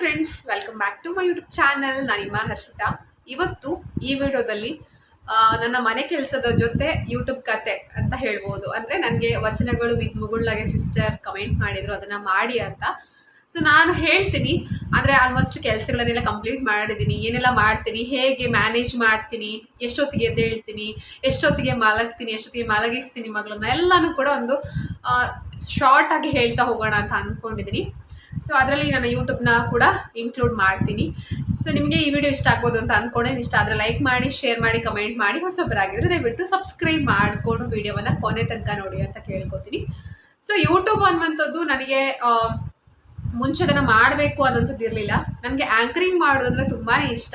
Friends welcome back to my YouTube channel ನಾನು ನಿಮ್ಮ ಹರ್ಷಿತಾ ಇವತ್ತು ಈ ವಿಡಿಯೋದಲ್ಲಿ ನನ್ನ ಮನೆ ಕೆಲಸದ ಜೊತೆ ಯೂಟ್ಯೂಬ್ ಕತೆ ಅಂತ ಹೇಳ್ಬೋದು. ಅಂದರೆ ನನಗೆ ವಚನಗಳು ವಿತ್ ಮುಗುಳ್ನಾಗೆ ಸಿಸ್ಟರ್ ಕಮೆಂಟ್ ಮಾಡಿದರು, ಅದನ್ನು ಮಾಡಿ ಅಂತ. ಸೊ ನಾನು ಹೇಳ್ತೀನಿ ಆದರೆ ಆಲ್ಮೋಸ್ಟ್ ಕೆಲಸಗಳನ್ನೆಲ್ಲ ಕಂಪ್ಲೀಟ್ ಮಾಡಿದ್ದೀನಿ, ಏನೆಲ್ಲ ಮಾಡ್ತೀನಿ, ಹೇಗೆ ಮ್ಯಾನೇಜ್ ಮಾಡ್ತೀನಿ, ಎಷ್ಟೊತ್ತಿಗೆ ಎದ್ದೇಳ್ತೀನಿ ಎಷ್ಟೊತ್ತಿಗೆ ಮಲಗ್ತೀನಿ, ಎಷ್ಟೊತ್ತಿಗೆ ಮಲಗಿಸ್ತೀನಿ ಮಗಳನ್ನ ಎಲ್ಲನೂ ಕೂಡ ಒಂದು ಶಾರ್ಟಾಗಿ ಹೇಳ್ತಾ ಹೋಗೋಣ ಅಂತ ಅಂದ್ಕೊಂಡಿದ್ದೀನಿ. ಸೊ ಅದರಲ್ಲಿ ನಾನು ಯೂಟ್ಯೂಬ್ನ ಕೂಡ ಇನ್ಕ್ಲೂಡ್ ಮಾಡ್ತೀನಿ. ಸೊ ನಿಮಗೆ ಈ ವಿಡಿಯೋ ಇಷ್ಟ ಆಗ್ಬೋದು ಅಂತ ಅಂದ್ಕೊಂಡೆ ಇಷ್ಟ ಆದರೆ ಲೈಕ್ ಮಾಡಿ ಶೇರ್ ಮಾಡಿ ಕಮೆಂಟ್ ಮಾಡಿ ಹೊಸೊಬ್ಬರಾಗಿದ್ದರೆ ದಯವಿಟ್ಟು ಸಬ್ಸ್ಕ್ರೈಬ್ ಮಾಡಿಕೊಂಡು ವಿಡಿಯೋವನ್ನು ಕೊನೆ ತನಕ ನೋಡಿ ಅಂತ ಕೇಳ್ಕೊತೀನಿ. ಸೊ ಯೂಟ್ಯೂಬ್ ಅನ್ನುವಂಥದ್ದು ನನಗೆ ಮುಂಚೆ ಅದನ್ನು ಮಾಡಬೇಕು ಅನ್ನೋಂಥದ್ದು ಇರಲಿಲ್ಲ. ನನಗೆ ಆ್ಯಂಕರಿಂಗ್ ಮಾಡೋದಂದ್ರೆ ತುಂಬಾ ಇಷ್ಟ.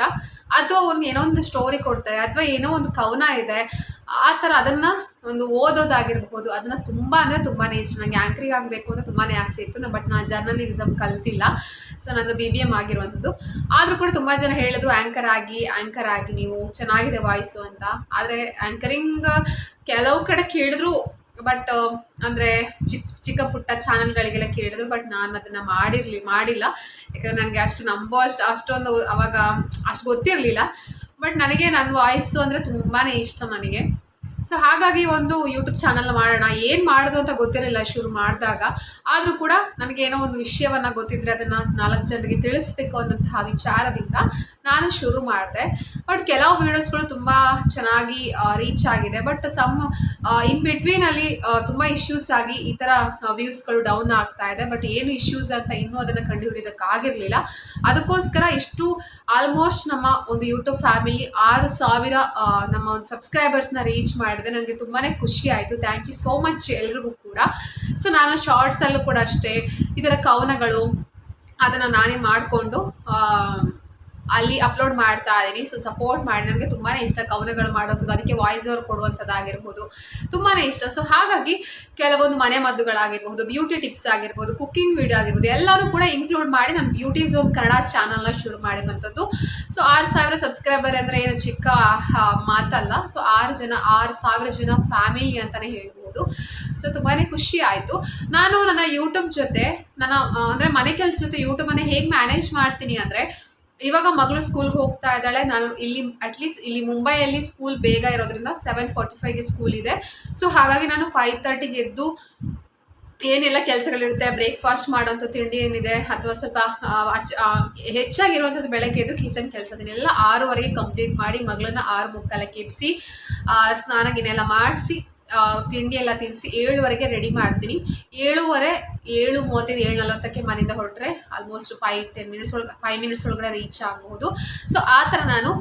ಅಥವಾ ಒಂದು ಏನೋ ಒಂದು ಸ್ಟೋರಿ ಕೊಡ್ತಾರೆ, ಅಥವಾ ಏನೋ ಒಂದು ಕವನ ಇದೆ. ಆ ಥರ ಅದನ್ನು ಒಂದು ಓದೋದಾಗಿರ್ಬೋದು, ಅದನ್ನು ತುಂಬ ಅಂದರೆ ತುಂಬಾ ಇಷ್ಟ. ನನಗೆ ಆ್ಯಂಕರಿಂಗ್ ಆಗಬೇಕು ಅಂತ ತುಂಬಾ ಆಸೆ ಇತ್ತು. ಬಟ್ ನಾನು ಜರ್ನಲಿಸಮ್ ಕಲ್ತಿಲ್ಲ. ಸೊ ನಂದು ಬಿ ಬಿ ಎಂ ಆಗಿರುವಂಥದ್ದು. ಆದರೂ ಕೂಡ ತುಂಬ ಜನ ಹೇಳಿದ್ರು ಆ್ಯಂಕರ್ ಆಗಿ ಆ್ಯಂಕರ್ ಆಗಿ ನೀವು. ಚೆನ್ನಾಗಿದೆ ವಾಯ್ಸು ಅಂತ. ಆದರೆ ಆ್ಯಂಕರಿಂಗ್ ಕೆಲವು ಕಡೆ ಕೇಳಿದ್ರು ಬಟ್ ಅಂದರೆ ಚಿಕ್ಕ ಚಿಕ್ಕ ಪುಟ್ಟ ಚಾನಲ್ಗಳಿಗೆಲ್ಲ ಕೇಳಿದ್ರು ಬಟ್ ನಾನು ಅದನ್ನು ಮಾಡಿರಲಿ, ಮಾಡಿಲ್ಲ. ಯಾಕಂದರೆ ನನಗೆ ಅಷ್ಟು ನಂಬೋ ಅಷ್ಟು, ಅಷ್ಟೊಂದು ಅವಾಗ ಅಷ್ಟು ಗೊತ್ತಿರಲಿಲ್ಲ. ಬಟ್ ನನಗೆ ನನ್ನ ವಾಯ್ಸು ಅಂದರೆ ತುಂಬಾ ಇಷ್ಟ ನನಗೆ. ಸೊ ಹಾಗಾಗಿ ಒಂದು ಯೂಟ್ಯೂಬ್ ಚಾನಲ್ ಮಾಡೋಣ. ಏನು ಮಾಡೋದು ಅಂತ ಗೊತ್ತಿರಲಿಲ್ಲ ಶುರು ಮಾಡಿದಾಗ. ಆದರೂ ಕೂಡ ನನಗೇನೋ ಒಂದು ವಿಷಯವನ್ನು ಗೊತ್ತಿದ್ದರೆ ಅದನ್ನು ನಾಲ್ಕು ಜನರಿಗೆ ತಿಳಿಸ್ಬೇಕು ಅನ್ನೋಂತಹ ವಿಚಾರದಿಂದ ನಾನು ಶುರು ಮಾಡಿದೆ. ಬಟ್ ಕೆಲವು ವೀಡಿಯೋಸ್ಗಳು ತುಂಬ ಚೆನ್ನಾಗಿ ರೀಚ್ ಆಗಿದೆ. ಬಟ್ ಸಮ್ ಇನ್ ಬಿಟ್ವೀನಲ್ಲಿ ತುಂಬ ಇಶ್ಯೂಸ್ ಆಗಿ ಈ ಥರ ವ್ಯೂಸ್ಗಳು ಡೌನ್ ಆಗ್ತಾ ಇದೆ. ಬಟ್ ಏನು ಇಶ್ಯೂಸ್ ಅಂತ ಇನ್ನೂ ಅದನ್ನು ಕಂಡುಹಿಡಿಯೋದಕ್ಕಾಗಿರಲಿಲ್ಲ ಅದಕ್ಕೋಸ್ಕರ ಇಷ್ಟು ಆಲ್ಮೋಸ್ಟ್ ನಮ್ಮ ಒಂದು ಯೂಟ್ಯೂಬ್ ಫ್ಯಾಮಿಲಿ ಆರು ಸಾವಿರ ನಮ್ಮ ಒಂದು ಸಬ್ಸ್ಕ್ರೈಬರ್ಸ್ನ ರೀಚ್ ಮಾಡಿದೆ. ನನಗೆ ತುಂಬಾ ಖುಷಿ ಆಯಿತು. ಥ್ಯಾಂಕ್ ಯು ಸೋ ಮಚ್ ಎಲ್ರಿಗೂ ಕೂಡ. ಸೊ ನಾನು ಶಾರ್ಟ್ಸಲ್ಲೂ ಕೂಡ ಅಷ್ಟೇ ಇದರ ಕವನಗಳು, ಅದನ್ನು ನಾನೇ ಮಾಡಿಕೊಂಡು ಅಲ್ಲಿ ಅಪ್ಲೋಡ್ ಮಾಡ್ತಾ ಇದ್ದೀನಿ ಸೊ ಸಪೋರ್ಟ್ ಮಾಡಿ. ನನಗೆ ತುಂಬಾ ಇಷ್ಟ ಕವನಗಳು ಮಾಡೋದು. ಅದಕ್ಕೆ ವಾಯ್ಸ್ ಓವರ್ ಕೊಡುವಂಥದ್ದಾಗಿರ್ಬೋದು. ತುಂಬಾ ಇಷ್ಟ. ಸೊ ಹಾಗಾಗಿ ಕೆಲವೊಂದು ಮನೆ ಮದ್ದುಗಳಾಗಿರ್ಬೋದು ಬ್ಯೂಟಿ ಟಿಪ್ಸ್ ಆಗಿರ್ಬೋದು ಕುಕ್ಕಿಂಗ್ ವಿಡಿಯೋ ಆಗಿರ್ಬೋದು ಎಲ್ಲರೂ ಕೂಡ ಇನ್ಕ್ಲೂಡ್ ಮಾಡಿ ನಾನು ಬ್ಯೂಟಿ ಝೋನ್ ಕನ್ನಡ ಚಾನಲ್ನ ಶುರು ಮಾಡಿರುವಂಥದ್ದು. ಸೊ ಆರು ಸಾವಿರ ಸಬ್ಸ್ಕ್ರೈಬರ್ ಅಂದರೆ ಏನು ಚಿಕ್ಕ ಮಾತಲ್ಲ. ಸೊ ಆರು ಜನ, ಆರು ಸಾವಿರ ಜನ ಫ್ಯಾಮಿಲಿ ಅಂತಲೇ ಹೇಳ್ಬೋದು. ಸೊ ತುಂಬಾ ಖುಷಿ ಆಯಿತು. ನಾನು ನನ್ನ ಯೂಟ್ಯೂಬ್ ಜೊತೆ, ನನ್ನ ಅಂದರೆ ಮನೆ ಕೆಲಸ ಜೊತೆ ಯೂಟ್ಯೂಬನ್ನು ಹೇಗೆ ಮ್ಯಾನೇಜ್ ಮಾಡ್ತೀನಿ ಅಂದರೆ ಇವಾಗ ಮಗಳು ಸ್ಕೂಲ್ಗೆ ಹೋಗ್ತಾ ಇದ್ದಾಳೆ. ನಾನು ಇಲ್ಲಿ ಅಟ್ಲೀಸ್ಟ್ ಇಲ್ಲಿ ಮುಂಬೈಯಲ್ಲಿ ಸ್ಕೂಲ್ ಬೇಗ ಇರೋದ್ರಿಂದ ಸೆವೆನ್ ಫಾರ್ಟಿ ಫೈವ್ಗೆ ಸ್ಕೂಲ್ ಇದೆ. ಸೊ ಹಾಗಾಗಿ ನಾನು ಫೈವ್ ತರ್ಟಿಗೆ ಎದ್ದು ಏನೆಲ್ಲ ಕೆಲಸಗಳಿರುತ್ತೆ ಬ್ರೇಕ್ಫಾಸ್ಟ್ ಮಾಡೋಂಥ ತಿಂಡಿ ಏನಿದೆ, ಅಥವಾ ಸ್ವಲ್ಪ ಹೆಚ್ಚಾಗಿರುವಂಥದ್ದು ಬೆಳಗ್ಗೆ ಎದ್ದು ಕಿಚನ್ ಕೆಲಸದನ್ನೆಲ್ಲ ಆರೂವರೆಗೆ ಕಂಪ್ಲೀಟ್ ಮಾಡಿ ಮಗಳನ್ನ ಆರು ಮುಕ್ಕಾಲಕ್ಕೆ ಎಬ್ಬಿಸಿ ಸ್ನಾನ ಗಿನೆಲ್ಲ ಮಾಡಿಸಿ ತಿಂಡಿ ಎಲ್ಲ ತಿನ್ನಿಸಿ ಏಳುವರೆಗೆ ರೆಡಿ ಮಾಡ್ತೀನಿ. ಏಳುವರೆ, ಏಳು ಮೂವತ್ತೈದು, ಏಳು ನಲವತ್ತಕ್ಕೆ ಮನೆಯಿಂದ ಹೊರಟ್ರೆ ಆಲ್ಮೋಸ್ಟ್ ಫೈವ್ ಟೆನ್ ಮಿನಿಟ್ಸ್ ಒಳಗೆ ಫೈವ್ ಮಿನಿಟ್ಸ್ ಒಳಗಡೆ ರೀಚ್ ಆಗ್ಬೋದು. ಸೊ ಆ ಥರ ನಾನು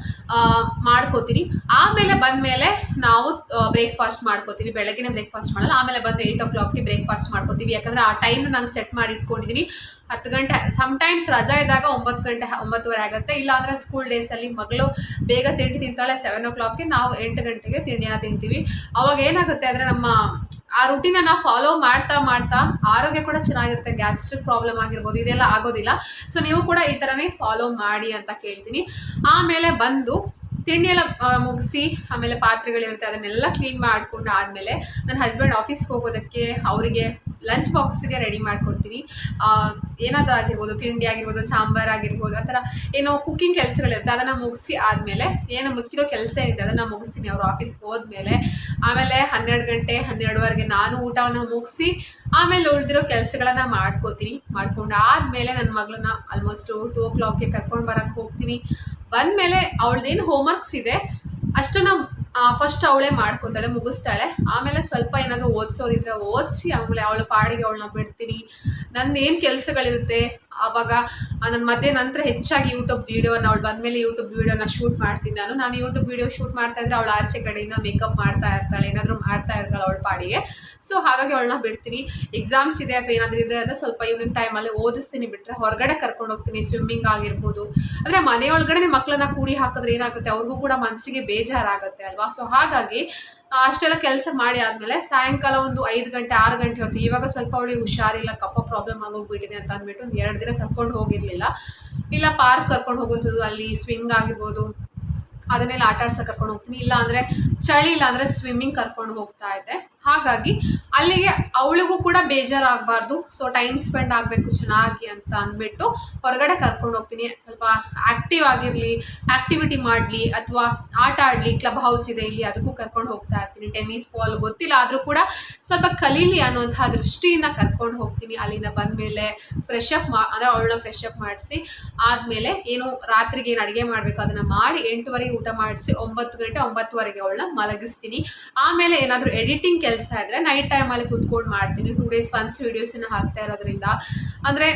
ಮಾಡ್ಕೋತೀನಿ. ಆಮೇಲೆ ಬಂದಮೇಲೆ ನಾವು ಬ್ರೇಕ್ಫಾಸ್ಟ್ ಮಾಡ್ಕೋತೀವಿ. ಬೆಳಗ್ಗೆನೇ ಬ್ರೇಕ್ಫಾಸ್ಟ್ ಮಾಡಲ್ಲ. ಆಮೇಲೆ ಬಂದು ಏಯ್ಟ್ ಓ ಕ್ಲಾಕ್ಗೆ ಬ್ರೇಕ್ಫಾಸ್ಟ್ ಮಾಡ್ಕೋತೀವಿ. ಯಾಕಂದರೆ ಆ ಟೈಮ್ ನಾನು ಸೆಟ್ ಮಾಡಿ ಇಟ್ಕೊಂಡಿದ್ದೀನಿ ಹತ್ತು ಗಂಟೆ ಸಮಟೈಮ್ಸ್ ರಜಾ ಇದ್ದಾಗ ಒಂಬತ್ತು ಗಂಟೆ, ಒಂಬತ್ತುವರೆ ಆಗುತ್ತೆ. ಇಲ್ಲಾಂದರೆ ಸ್ಕೂಲ್ ಡೇಸಲ್ಲಿ ಮಗಳು ಬೇಗ ತಿಂಡಿ ತಿಂತಾಳೆ ಸೆವೆನ್ ಓ ಕ್ಲಾಕ್ಗೆ ನಾವು ಎಂಟು ಗಂಟೆಗೆ ತಿಂಡಿನ ತಿಂತೀವಿ. ಅವಾಗ ಏನಾಗುತ್ತೆ ಅಂದರೆ ನಮ್ಮ, ಆ ರುಟೀನ ನಾವು ಫಾಲೋ ಮಾಡ್ತಾ ಮಾಡ್ತಾ ಆರೋಗ್ಯ ಕೂಡ ಚೆನ್ನಾಗಿರುತ್ತೆ ಗ್ಯಾಸ್ಟ್ರಿಕ್ ಪ್ರಾಬ್ಲಮ್ ಆಗಿರ್ಬೋದು, ಇದೆಲ್ಲ ಆಗೋದಿಲ್ಲ. ಸೊ ನೀವು ಕೂಡ ಈ ಥರನೇ ಫಾಲೋ ಮಾಡಿ ಅಂತ ಕೇಳ್ತೀನಿ. ಆಮೇಲೆ ಬಂದು ತಿಂಡಿಯೆಲ್ಲ ಮುಗಿಸಿ, ಆಮೇಲೆ ಪಾತ್ರೆಗಳಿರುತ್ತೆ, ಅದನ್ನೆಲ್ಲ ಕ್ಲೀನ್ ಮಾಡಿಕೊಂಡು ಆದಮೇಲೆ ನನ್ನ ಹಸ್ಬೆಂಡ್ ಆಫೀಸ್ಗೆ ಹೋಗೋದಕ್ಕೆ, ಅವರಿಗೆ ಲಂಚ್ ಬಾಕ್ಸ್ಗೆ ರೆಡಿ ಮಾಡ್ಕೊಡ್ತೀನಿ ಏನಾದರೂ ಆಗಿರ್ಬೋದು, ತಿಂಡಿ ಆಗಿರ್ಬೋದು, ಸಾಂಬಾರು ಆಗಿರ್ಬೋದು, ಆ ಥರ ಏನೋ ಕುಕ್ಕಿಂಗ್ ಕೆಲಸಗಳಿರುತ್ತೆ ಅದನ್ನು ಮುಗಿಸಿ ಆದಮೇಲೆ ಏನು ಮುಗಿಸಿರೋ ಕೆಲಸ ಏನಿದೆ ಅದನ್ನು ಮುಗಿಸ್ತೀನಿ ಅವ್ರ ಆಫೀಸ್ಗೆ ಹೋದ್ಮೇಲೆ. ಆಮೇಲೆ ಹನ್ನೆರಡು ಗಂಟೆ, ಹನ್ನೆರಡುವರೆಗೆ ನಾನು ಊಟವನ್ನು ಮುಗಿಸಿ ಆಮೇಲೆ ಉಳಿದಿರೋ ಕೆಲಸಗಳನ್ನು ಮಾಡ್ಕೋತೀನಿ. ಮಾಡ್ಕೊಂಡು ಆದಮೇಲೆ ನನ್ನ ಮಗಳನ್ನ ಆಲ್ಮೋಸ್ಟು ಟೂ ಓ ಕ್ಲಾಕ್ಗೆ ಕರ್ಕೊಂಡು ಬರೋಕ್ಕೆ ಹೋಗ್ತೀನಿ. ಬಂದಮೇಲೆ ಅವಳದೇನು ಹೋಮ್ವರ್ಕ್ಸ್ ಇದೆ, ಅಷ್ಟನ್ನು ಫಸ್ಟ್ ಅವಳೇ ಮಾಡ್ಕೊತಾಳೆ, ಮುಗಿಸ್ತಾಳೆ. ಆಮೇಲೆ ಸ್ವಲ್ಪ ಏನಾದರೂ ಓದಿಸೋದಿದ್ರೆ ಓದಿಸಿ, ಆಮೇಲೆ ಅವಳ ಪಾಡಿಗೆ ಅವಳನ್ನ ಬಿಡ್ತೀನಿ. ನಂದು ಏನು ಕೆಲಸಗಳಿರುತ್ತೆ? ಆವಾಗ ನನ್ನ ಮಧ್ಯೆ ನಂತರ ಹೆಚ್ಚಾಗಿ ಯೂಟ್ಯೂಬ್ ವೀಡಿಯೋನ ಅವಳು ಬಂದಮೇಲೆ ಯೂಟ್ಯೂಬ್ ವೀಡಿಯೋನ ಶೂಟ್ ಮಾಡ್ತೀನಿ ನಾನು. ನಾನು ಯೂಟ್ಯೂಬ್ ವೀಡಿಯೋ ಶೂಟ್ ಮಾಡ್ತಾ ಇದ್ರೆ ಅವಳು ಆಚೆ ಕಡೆಯಿಂದ ಮೇಕಪ್ ಮಾಡ್ತಾ ಇರ್ತಾಳೆ, ಏನಾದರೂ ಮಾಡ್ತಾ ಇರ್ತಾಳೆ ಅವಳ ಪಾಡಿಗೆ. ಸೊ ಹಾಗಾಗಿ ಅವಳನ್ನ ಬಿಡ್ತೀನಿ. ಎಕ್ಸಾಮ್ಸ್ ಇದೆ ಅಥವಾ ಏನಾದರೂ ಇದೆ ಅಂದರೆ ಸ್ವಲ್ಪ ಇವ್ನಿಂಗ್ ಟೈಮಲ್ಲಿ ಓದಿಸ್ತೀನಿ ಬಿಟ್ಟರೆ ಹೊರಗಡೆ ಕರ್ಕೊಂಡು ಹೋಗ್ತೀನಿ ಸ್ವಿಮ್ಮಿಂಗ್ ಆಗಿರ್ಬೋದು. ಅಂದರೆ ಮನೆಯೊಳಗಡೆ ಮಕ್ಕಳನ್ನ ಕೂಡಿ ಹಾಕಿದ್ರೆ ಏನಾಗುತ್ತೆ? ಅವ್ರಿಗೂ ಕೂಡ ಮನಸ್ಸಿಗೆ ಬೇಜಾರಾಗುತ್ತೆ ಅಲ್ವಾ? ಸೊ ಹಾಗಾಗಿ ಅಷ್ಟೆಲ್ಲ ಕೆಲಸ ಮಾಡಿ ಆದಮೇಲೆ ಸಾಯಂಕಾಲ ಒಂದು ಐದು ಗಂಟೆ, ಆರು ಗಂಟೆ ಹೊತ್ತು, ಇವಾಗ ಸ್ವಲ್ಪ ಅವಳಿಗೆ ಹುಷಾರಿಲ್ಲ, ಕಫ ಪ್ರಾಬ್ಲಮ್ ಆಗೋಗ್ಬಿಟ್ಟಿದೆ ಅಂತ ಅಂದ್ಬಿಟ್ಟು ಒಂದು ಎರಡು ದಿನ ಕರ್ಕೊಂಡು ಹೋಗಿರಲಿಲ್ಲ. ಇಲ್ಲ ಪಾರ್ಕ್ ಕರ್ಕೊಂಡು ಹೋಗುವಂಥದ್ದು, ಅಲ್ಲಿ ಸ್ವಿಂಗ್ ಆಗಿರ್ಬೋದು ಅದನ್ನೆಲ್ಲ ಆಟ ಆಡ್ಸಕ್ ಕರ್ಕೊಂಡು ಹೋಗ್ತೀನಿ. ಇಲ್ಲ ಅಂದ್ರೆ ಚಳಿ, ಇಲ್ಲ ಅಂದರೆ ಸ್ವಿಮ್ಮಿಂಗ್ ಕರ್ಕೊಂಡು ಹೋಗ್ತಾ ಇದ್ದೆ. ಹಾಗಾಗಿ ಅಲ್ಲಿಗೆ ಅವಳಿಗೂ ಕೂಡ ಬೇಜಾರಾಗಬಾರ್ದು. ಸೊ ಟೈಮ್ ಸ್ಪೆಂಡ್ ಆಗಬೇಕು ಚೆನ್ನಾಗಿ ಅಂತ ಅಂದ್ಬಿಟ್ಟು ಹೊರಗಡೆ ಕರ್ಕೊಂಡು ಹೋಗ್ತೀನಿ. ಸ್ವಲ್ಪ ಆಕ್ಟಿವ್ ಆಗಿರಲಿ ಆ್ಯಕ್ಟಿವಿಟಿ ಮಾಡಲಿ, ಅಥವಾ ಆಟ ಆಡಲಿ ಕ್ಲಬ್ ಹೌಸ್ ಇದೆ ಇಲ್ಲಿ, ಅದಕ್ಕೂ ಕರ್ಕೊಂಡು ಹೋಗ್ತಾ ಇರ್ತೀನಿ. ಟೆನ್ನಿಸ್ ಬಾಲ್ ಗೊತ್ತಿಲ್ಲ, ಆದರೂ ಕೂಡ ಸ್ವಲ್ಪ ಕಲೀಲಿ ಅನ್ನುವಂತಹ ದೃಷ್ಟಿಯಿಂದ ಕರ್ಕೊಂಡು ಹೋಗ್ತೀನಿ. ಅಲ್ಲಿಂದ ಬಂದಮೇಲೆ ಫ್ರೆಶ್ ಅಪ್ ಮಾ ಅಂದರೆ ಅವಳನ್ನ ಫ್ರೆಶ್ ಅಪ್ ಮಾಡಿಸಿ, ಆದ್ಮೇಲೆ ಏನು ರಾತ್ರಿಗೆ ಏನು ಅಡುಗೆ ಮಾಡಬೇಕು ಅದನ್ನು ಮಾಡಿ ಎಂಟುವರೆಗೆ ಊಟ ಮಾಡಿಸಿ ಒಂಬತ್ತು ಗಂಟೆ ಒಂಬತ್ತುವರೆಗೆ ಅವಳನ್ನ ಮಲಗಿಸ್ತೀನಿ. ಆಮೇಲೆ ಏನಾದರೂ ಎಡಿಟಿಂಗ್ ಕೆಲಸ ಇದ್ದರೆ ನೈಟ್ ಟೈಮಲ್ಲಿ ಕೂತ್ಕೊಂಡು ಮಾಡ್ತೀನಿ. ಟೂ ಡೇಸ್ ಒನ್ಸ್ ವೀಡಿಯೋಸನ್ನು ಹಾಕ್ತಾ ಇರೋದ್ರಿಂದ. ಅಂದರೆ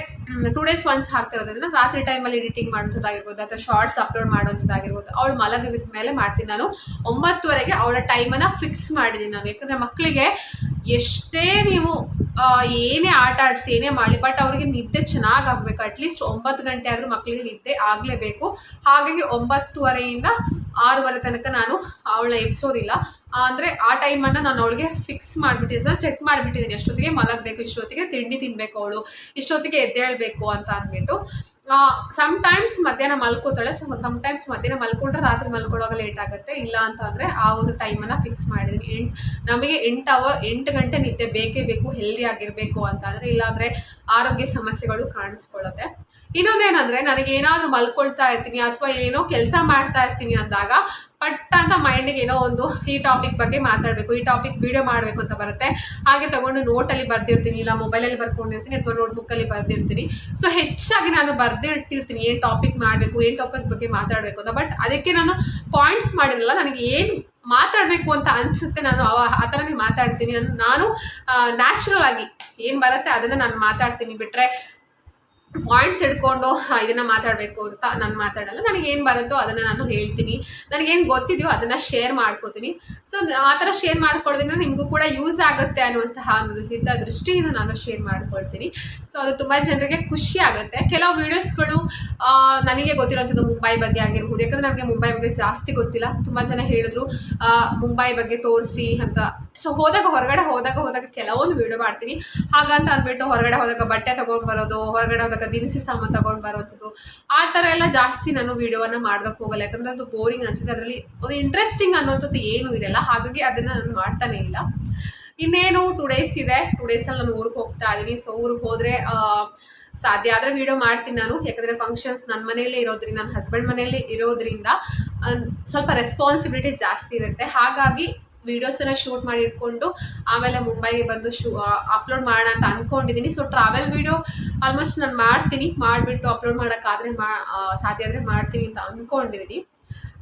ಟೂ ಡೇಸ್ ಒನ್ಸ್ ಹಾಕ್ತಾ ಇರೋದ್ರಿಂದ ರಾತ್ರಿ ಟೈಮಲ್ಲಿ ಎಡಿಟಿಂಗ್ ಮಾಡೋಂಥದ್ದಾಗಿರ್ಬೋದು ಅಥವಾ ಶಾರ್ಟ್ಸ್ ಅಪ್ಲೋಡ್ ಮಾಡೋಂಥದ್ದಾಗಿರ್ಬೋದು ಅವಳು ಮಲಗಿದ ಮೇಲೆ ಮಾಡ್ತೀನಿ. ನಾನು ಒಂಬತ್ತುವರೆಗೆ ಅವಳ ಟೈಮನ್ನು ಫಿಕ್ಸ್ ಮಾಡಿದ್ದೀನಿ ನಾನು. ಯಾಕಂದರೆ ಮಕ್ಕಳಿಗೆ ಎಷ್ಟೇ ನೀವು ಏನೇ ಆಟ ಆಡಿಸಿ, ಏನೇ ಮಾಡಲಿ ಬಟ್ ಅವರಿಗೆ ನಿದ್ದೆ ಚೆನ್ನಾಗಿ ಆಗಬೇಕು. ಅಟ್ಲೀಸ್ಟ್ ಒಂಬತ್ತು ಗಂಟೆ ಆದರೂ ಮಕ್ಕಳಿಗೆ ನಿದ್ದೆ ಆಗಲೇಬೇಕು. ಹಾಗಾಗಿ ಒಂಬತ್ತುವರೆಯಿಂದ ಆರೂವರೆ ತನಕ ನಾನು ಅವಳನ್ನ ಎಬ್ಸೋದಿಲ್ಲ. ಅಂದರೆ ಆ ಟೈಮನ್ನು ನಾನು ಅವಳಿಗೆ ಫಿಕ್ಸ್ ಮಾಡಿಬಿಟ್ಟಿದ್ದೀನಿ ಸೆಟ್ ಮಾಡಿಬಿಟ್ಟಿದ್ದೀನಿ ಎಷ್ಟೊತ್ತಿಗೆ ಮಲಗಬೇಕು, ಇಷ್ಟೊತ್ತಿಗೆ ತಿಂಡಿ ತಿನ್ನಬೇಕು ಅವಳು. ಇಷ್ಟೊತ್ತಿಗೆ ಎದ್ದೇಳಬೇಕು ಅಂತ ಅಂದ್ಬಿಟ್ಟು. ಸಮ್ಟೈಮ್ಸ್ ಮಧ್ಯಾಹ್ನ ಮಲ್ಕೋತಾಳೆ. ಸೊ ಸಮ್ಟೈಮ್ಸ್ ಮಧ್ಯಾಹ್ನ ಮಲ್ಕೊಂಡ್ರೆ ರಾತ್ರಿ ಮಲ್ಕೊಳ್ಳೋವಾಗ ಲೇಟ್ ಆಗುತ್ತೆ. ಇಲ್ಲ ಅಂತ ಆ ಒಂದು ಟೈಮನ್ನು ಫಿಕ್ಸ್ ಮಾಡಿದ್ದೀನಿ ಎಂಟ್, ನಮಗೆ ಎಂಟು ಅವರ್ ಎಂಟು ಗಂಟೆ ನಿದ್ದೆ ಬೇಕೇ ಬೇಕು ಹೆಲ್ದಿ ಆಗಿರಬೇಕು ಅಂತ ಅಂದರೆ ಇಲ್ಲಾಂದರೆ ಆರೋಗ್ಯ ಸಮಸ್ಯೆಗಳು ಕಾಣಿಸ್ಕೊಳ್ಳುತ್ತೆ. ಇನ್ನೊಂದೇನಂದರೆ, ನನಗೆ ಏನಾದರೂ ಮಲ್ಕೊಳ್ತಾ ಇರ್ತೀನಿ ಅಥವಾ ಏನೋ ಕೆಲಸ ಮಾಡ್ತಾ ಇರ್ತೀನಿ ಅಂದಾಗ ಪಟ್ ಅಂತ ಮೈಂಡಿಗೆ ಏನೋ ಒಂದು ಈ ಟಾಪಿಕ್ ಬಗ್ಗೆ ಮಾತಾಡಬೇಕು, ಈ ಟಾಪಿಕ್ ವಿಡಿಯೋ ಮಾಡಬೇಕು ಅಂತ ಬರುತ್ತೆ. ಹಾಗೆ ತಗೊಂಡು ನೋಟಲ್ಲಿ ಬರೆದಿರ್ತೀನಿ, ಇಲ್ಲ ಮೊಬೈಲಲ್ಲಿ ಬರ್ಕೊಂಡಿರ್ತೀನಿ ಅಥವಾ ನೋಟ್ಬುಕ್ಕಲ್ಲಿ ಬರ್ದಿರ್ತೀನಿ. ಸೊ ಹೆಚ್ಚಾಗಿ ನಾನು ಬರ್ದಿಟ್ಟಿರ್ತೀನಿ ಏನು ಟಾಪಿಕ್ ಮಾಡಬೇಕು, ಏನು ಟಾಪಿಕ್ ಬಗ್ಗೆ ಮಾತಾಡಬೇಕು ಅಂತ. ಬಟ್ ಅದಕ್ಕೆ ನಾನು ಪಾಯಿಂಟ್ಸ್ ಮಾಡಿರಲ್ಲ, ನನಗೆ ಏನು ಮಾತಾಡಬೇಕು ಅಂತ ಅನಿಸುತ್ತೆ ನಾನು ಆ ಥರನೇ ಮಾತಾಡ್ತೀನಿ. ನಾನು- ನಾನು ನ್ಯಾಚುರಲ್ ಆಗಿ ಏನು ಬರುತ್ತೆ ಅದನ್ನು ನಾನು ಮಾತಾಡ್ತೀನಿ ಬಿಟ್ಟರೆ ಪಾಯಿಂಟ್ಸ್ ಹಿಡ್ಕೊಂಡು ಇದನ್ನು ಮಾತಾಡಬೇಕು ಅಂತ ನಾನು ಮಾತಾಡಲ್ಲ. ನನಗೆ ಏನು ಬರುತ್ತೋ ಅದನ್ನು ನಾನು ಹೇಳ್ತೀನಿ. ನನಗೇನು ಗೊತ್ತಿದೆಯೋ ಅದನ್ನು ಶೇರ್ ಮಾಡ್ಕೋತೀನಿ. ಸೊ ಆ ಥರ ಶೇರ್ ಮಾಡ್ಕೊಳ್ಳೋದ್ರಿಂದ ನಿಮಗೂ ಕೂಡ ಯೂಸ್ ಆಗುತ್ತೆ ಅನ್ನುವಂತಹ ಹಿತ ದೃಷ್ಟಿಯಿಂದ ನಾನು ಶೇರ್ ಮಾಡ್ಕೊಳ್ತೀನಿ. ಸೊ ಅದು ತುಂಬ ಜನರಿಗೆ ಖುಷಿ ಆಗುತ್ತೆ. ಕೆಲವು ವೀಡಿಯೋಸ್ಗಳು ನನಗೆ ಗೊತ್ತಿರೋಂಥದ್ದು ಮುಂಬೈ ಬಗ್ಗೆ ಆಗಿರ್ಬೋದು. ಯಾಕಂದರೆ ನನಗೆ ಮುಂಬೈ ಬಗ್ಗೆ ಜಾಸ್ತಿ ಗೊತ್ತಿಲ್ಲ. ತುಂಬ ಜನ ಹೇಳಿದ್ರು ಮುಂಬೈ ಬಗ್ಗೆ ತೋರಿಸಿ ಅಂತ. ಸೊ ಹೋದಾಗ ಹೊರಗಡೆ ಹೋದಾಗ ಹೋದಾಗ ಕೆಲವೊಂದು ವೀಡಿಯೋ ಮಾಡ್ತೀನಿ. ಹಾಗಂತ ಅಂದ್ಬಿಟ್ಟು ಹೊರಗಡೆ ಹೋದಾಗ ಬಟ್ಟೆ ತೊಗೊಂಡು ಬರೋದು, ಹೊರಗಡೆ ಹೋದಾಗ ದಿನಸಿ ಸಾಮಾನು ತೊಗೊಂಡು ಬರೋಂಥದ್ದು, ಆ ಥರ ಎಲ್ಲ ಜಾಸ್ತಿ ನಾನು ವೀಡಿಯೋವನ್ನು ಮಾಡೋದಕ್ಕೆ ಹೋಗಲ್ಲ. ಯಾಕಂದರೆ ಅದು ಬೋರಿಂಗ್ ಅನಿಸುತ್ತೆ. ಅದರಲ್ಲಿ ಒಂದು ಇಂಟ್ರೆಸ್ಟಿಂಗ್ ಅನ್ನೋಂಥದ್ದು ಏನೂ ಇರಲ್ಲ. ಹಾಗಾಗಿ ಅದನ್ನು ನಾನು ಮಾಡ್ತಾನೆ ಇಲ್ಲ. ಇನ್ನೇನು ಟು ಡೇಸ್ ಇದೆ. ಟು ಡೇಸಲ್ಲಿ ನಾನು ಊರಿಗೆ ಹೋಗ್ತಾ ಇದ್ದೀನಿ ಸೊ ಊರಿಗೆ ಹೋದರೆ ಸಾಧ್ಯ ಆದರೆ ವಿಡಿಯೋ ಮಾಡ್ತೀನಿ ನಾನು. ಯಾಕಂದರೆ ಫಂಕ್ಷನ್ಸ್ ನನ್ನ ಮನೆಯಲ್ಲೇ ಇರೋದ್ರಿಂದ ನನ್ನ ಹಸ್ಬೆಂಡ್ ಮನೆಯಲ್ಲೇ ಇರೋದ್ರಿಂದ ಸ್ವಲ್ಪ ರೆಸ್ಪಾನ್ಸಿಬಿಲಿಟಿ ಜಾಸ್ತಿ ಇರುತ್ತೆ. ಹಾಗಾಗಿ ವೀಡಿಯೋಸನ್ನ ಶೂಟ್ ಮಾಡಿ ಇಟ್ಕೊಂಡು ಆಮೇಲೆ ಮುಂಬೈಗೆ ಬಂದು ಶೂ ಅಪ್ಲೋಡ್ ಮಾಡೋಣ ಅಂತ ಅಂದ್ಕೊಂಡಿದ್ದೀನಿ ಸೊ ಟ್ರಾವೆಲ್ ವಿಡಿಯೋ ಆಲ್ಮೋಸ್ಟ್ ನಾನು ಮಾಡ್ತೀನಿ. ಮಾಡಿಬಿಟ್ಟು ಅಪ್ಲೋಡ್ ಮಾಡೋಕ್ಕಾದರೆ ಮಾ ಸಾಧ್ಯ ಆದರೆ ಮಾಡ್ತೀನಿ ಅಂತ ಅಂದ್ಕೊಂಡಿದ್ದೀನಿ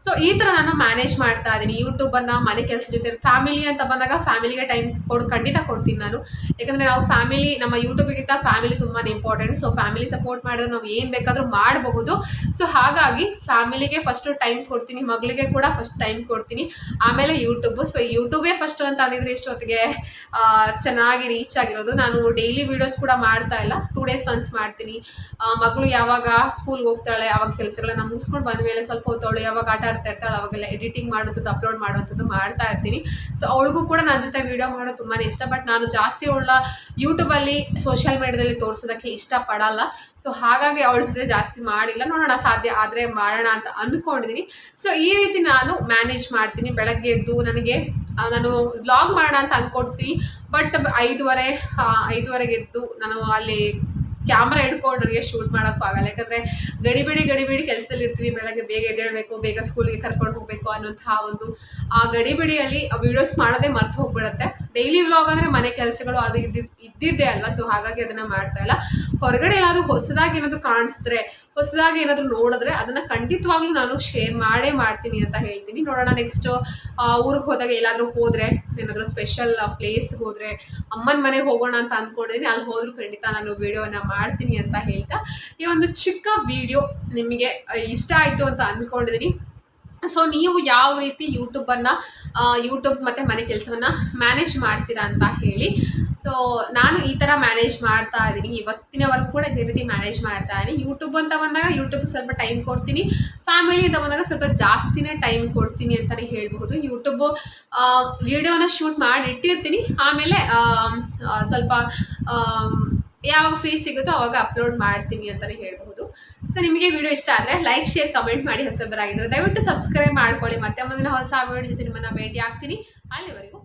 ಸೊ ಈ ಥರ ನಾನು ಮ್ಯಾನೇಜ್ ಮಾಡ್ತಾ ಇದ್ದೀನಿ. ಯೂಟ್ಯೂಬನ್ನು ಮನೆ ಕೆಲಸ ಜೊತೆ ಫ್ಯಾಮಿಲಿ ಅಂತ ಬಂದಾಗ ಫ್ಯಾಮಿಲಿಗೆ ಟೈಮ್ ಕೊಡು, ಖಂಡಿತ ಕೊಡ್ತೀನಿ ನಾನು. ಯಾಕಂದರೆ ನಾವು ಫ್ಯಾಮಿಲಿ ನಮ್ಮ ಯೂಟ್ಯೂಬಿಗಿಂತ ಫ್ಯಾಮಿಲಿ ತುಂಬಾ ಇಂಪಾರ್ಟೆಂಟ್ ಸೊ ಫ್ಯಾಮಿಲಿ ಸಪೋರ್ಟ್ ಮಾಡಿದ್ರೆ ನಾವು ಏನು ಬೇಕಾದರೂ ಮಾಡಬಹುದು. ಸೊ ಹಾಗಾಗಿ ಫ್ಯಾಮಿಲಿಗೆ ಫಸ್ಟು ಟೈಮ್ ಕೊಡ್ತೀನಿ. ಮಗಳಿಗೆ ಕೂಡ ಫಸ್ಟ್ ಟೈಮ್ ಕೊಡ್ತೀನಿ. ಆಮೇಲೆ ಯೂಟ್ಯೂಬು ಸೊ ಯೂಟ್ಯೂಬೇ ಫಸ್ಟ್ ಅಂತ ಅಂದಿದ್ರೆ ಇಷ್ಟೊತ್ತಿಗೆ ಚೆನ್ನಾಗಿ ರೀಚ್ ಆಗಿರೋದು. ನಾನು ಡೈಲಿ ವೀಡಿಯೋಸ್ ಕೂಡ ಮಾಡ್ತಾ ಇಲ್ಲ. ಟೂ ಡೇಸ್ ಒನ್ಸ್ ಮಾಡ್ತೀನಿ. ಮಗಳು ಯಾವಾಗ ಸ್ಕೂಲ್ಗೆ ಹೋಗ್ತಾಳೆ ಯಾವಾಗ ಕೆಲಸಗಳನ್ನ ಮುಗಿಸ್ಕೊಂಡು ಬಂದ ಮೇಲೆ ಸ್ವಲ್ಪ ಹೊತ್ತು ಯಾವಾಗ ಆಟ ಆಡ್ತಾ ಇರ್ತಾಳೆ, ಅವಾಗೆಲ್ಲ ಎಡಿಟಿಂಗ್ ಮಾಡೋದು ಅಪ್ಲೋಡ್ ಮಾಡೋಂಥದ್ದು ಮಾಡ್ತಾ ಇರ್ತೀನಿ. ಸೊ ಅವಳಿಗೂ ಕೂಡ ನನ್ನ ಜೊತೆ ವೀಡಿಯೋ ಮಾಡೋದು ತುಂಬಾ ಇಷ್ಟ ಬಟ್ ನಾನು ಜಾಸ್ತಿ ಅವಳ ಯೂಟ್ಯೂಬಲ್ಲಿ ಸೋಷಿಯಲ್ ಮೀಡಿಯಾದಲ್ಲಿ ತೋರಿಸೋದಕ್ಕೆ ಇಷ್ಟಪಡಲ್ಲ. ಸೊ ಹಾಗಾಗಿ ಅವಳ ಜೊತೆ ಜಾಸ್ತಿ ಮಾಡಿಲ್ಲ. ನೋಡೋಣ, ಸಾಧ್ಯ ಆದರೆ ಮಾಡೋಣ ಅಂತ ಅಂದ್ಕೊಂಡಿದ್ದೀನಿ ಸೊ ಈ ರೀತಿ ನಾನು ಮ್ಯಾನೇಜ್ ಮಾಡ್ತೀನಿ. ಬೆಳಗ್ಗೆ ಎದ್ದು ನನಗೆ ನಾನು ವ್ಲಾಗ್ ಮಾಡೋಣ ಅಂತ ಅಂದ್ಕೊಡ್ತೀನಿ ಬಟ್ ಐದುವರೆ ಐದುವರೆಗೆ ಎದ್ದು ನಾನು ಅಲ್ಲಿ ಕ್ಯಾಮ್ರಾ ಹಿಡ್ಕೊಂಡು ನನಗೆ ಶೂಟ್ ಮಾಡೋಕ್ಕೂ ಆಗಲ್ಲ. ಯಾಕಂದರೆ ಗಡಿಬಿಡಿ ಗಡಿಬಿಡಿ ಕೆಲಸದಲ್ಲಿ ಇರ್ತೀವಿ. ಬೆಳಗ್ಗೆ ಬೇಗ ಎದ್ದೇಳಬೇಕು, ಬೇಗ ಸ್ಕೂಲಿಗೆ ಕರ್ಕೊಂಡು ಹೋಗಬೇಕು ಅನ್ನೋಂತಹ ಒಂದು, ಆ ಗಡಿಬಿಡಿಯಲ್ಲಿ ವೀಡಿಯೋಸ್ ಮಾಡೋದೇ ಮರ್ತು ಹೋಗ್ಬಿಡುತ್ತೆ. ಡೈಲಿ ವ್ಲಾಗ್ ಅಂದರೆ ಮನೆ ಕೆಲಸಗಳು ಅದು ಇದ್ದು ಇದ್ದಿದ್ದೇ ಅಲ್ವಾ? ಸೊ ಹಾಗಾಗಿ ಅದನ್ನು ಮಾಡ್ತಾ ಇಲ್ಲ. ಹೊರಗಡೆ ಏನಾದರೂ ಹೊಸದಾಗಿ ಏನಾದರೂ ಕಾಣಿಸಿದ್ರೆ, ಹೊಸದಾಗಿ ಏನಾದರೂ ನೋಡಿದ್ರೆ ಅದನ್ನು ಖಂಡಿತವಾಗ್ಲೂ ನಾನು ಶೇರ್ ಮಾಡೇ ಮಾಡ್ತೀನಿ ಅಂತ ಹೇಳ್ತೀನಿ. ನೋಡೋಣ ನೆಕ್ಸ್ಟ್ ಊರಿಗೆ ಹೋದಾಗ ಎಲ್ಲಾದರೂ ಹೋದರೆ ಏನಾದರೂ ಸ್ಪೆಷಲ್ ಪ್ಲೇಸ್ಗೆ ಹೋದರೆ ಅಮ್ಮನ ಮನೆಗೆ ಹೋಗೋಣ ಅಂತ ಅಂದ್ಕೊಂಡಿದ್ದೀನಿ ಅಲ್ಲಿ ಹೋದರೂ ಖಂಡಿತ ನಾನು ವೀಡಿಯೋನ ಮಾಡ್ತೀನಿ ಅಂತ ಹೇಳ್ತಾ ಈ ಒಂದು ಚಿಕ್ಕ ವಿಡಿಯೋ ನಿಮಗೆ ಇಷ್ಟ ಆಯಿತು ಅಂತ ಅಂದ್ಕೊಂಡಿದ್ದೀನಿ ಸೊ ನೀವು ಯಾವ ರೀತಿ ಯೂಟ್ಯೂಬನ್ನು ಯೂಟ್ಯೂಬ್ ಮತ್ತು ಮನೆ ಕೆಲಸವನ್ನು ಮ್ಯಾನೇಜ್ ಮಾಡ್ತೀರಾ ಅಂತ ಹೇಳಿ. ಸೊ ನಾನು ಈ ಥರ ಮ್ಯಾನೇಜ್ ಮಾಡ್ತಾ ಇದ್ದೀನಿ. ಇವತ್ತಿನವರೆಗೂ ಕೂಡ ಇದೇ ರೀತಿ ಮ್ಯಾನೇಜ್ ಮಾಡ್ತಾ ಇದ್ದೀನಿ. ಯೂಟ್ಯೂಬ್ ಅಂತ ಬಂದಾಗ ಯೂಟ್ಯೂಬ್ ಸ್ವಲ್ಪ ಟೈಮ್ ಕೊಡ್ತೀನಿ. ಫ್ಯಾಮಿಲಿ ಅಂತ ಬಂದಾಗ ಸ್ವಲ್ಪ ಜಾಸ್ತಿನೇ ಟೈಮ್ ಕೊಡ್ತೀನಿ ಅಂತಲೇ ಹೇಳ್ಬೋದು ಯೂಟ್ಯೂಬು ವಿಡಿಯೋನ ಶೂಟ್ ಮಾಡಿ ಇಟ್ಟಿರ್ತೀನಿ. ಆಮೇಲೆ ಸ್ವಲ್ಪ ಯಾವಾಗ ಫ್ರೀ ಸಿಗುತ್ತೋ ಅವಾಗ ಅಪ್ಲೋಡ್ ಮಾಡ್ತೀವಿ ಅಂತಲೇ ಹೇಳ್ಬೋದು ಸೊ ನಿಮಗೆ ವಿಡಿಯೋ ಇಷ್ಟ ಆದರೆ ಲೈಕ್ ಶೇರ್ ಕಮೆಂಟ್ ಮಾಡಿ ಹೊಸಬರಾಗಿದ್ದರೆ ದಯವಿಟ್ಟು ಸಬ್ಸ್ಕ್ರೈಬ್ ಮಾಡ್ಕೊಳ್ಳಿ. ಮತ್ತೆ ಮುಂದಿನ ಹೊಸ ವಿಡಿಯೋ ಜೊತೆ ನಿಮ್ಮನ್ನು ಭೇಟಿ ಆಗ್ತೀನಿ ಅಲ್ಲಿವರೆಗೂ